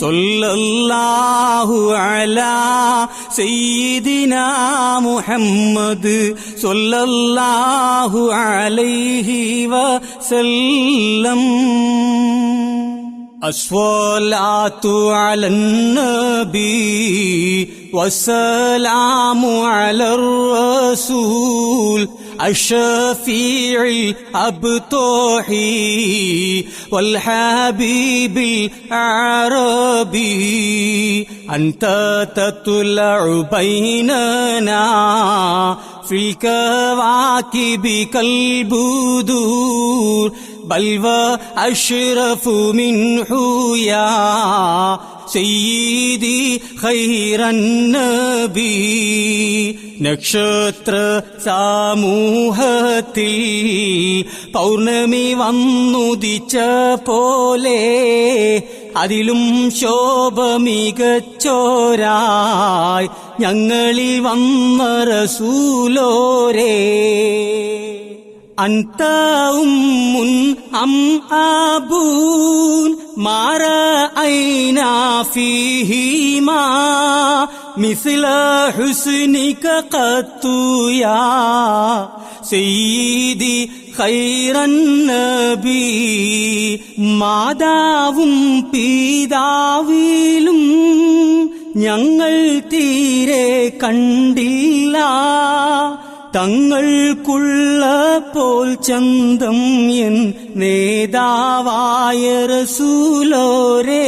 സൊല്ലാഹു അല സയ്യിദിന മുഹമ്മദ് സൊല്ലാഹു അലൈഹി വസല്ലം. الصلاة على النبي والسلام على الرسول الشفيع الأبطحي والحبيب العربي. أنت تطلع بيننا في الكواكب كالبدور. بل وأشرف منه يا سيدي خير النبي നക്ഷത്ര സമൂഹത്തിൽ പൗർണമി വന്നുദിച്ച പോലെ അതിലും ശോഭ മികച്ചോരായി ഞങ്ങളിൽ വന്ന റസൂലോരേ أنت أم أم أبون ما رأينا فيهما مثل حسنك قط يا سيدي خير النبي മാതാവും പിതാവിലും ഞങ്ങൾ തീരെ കണ്ടില്ല തങ്ങൾക്കുള്ള പോൽ ചന്തം എൻ നേതാവായ റസൂലോരേ.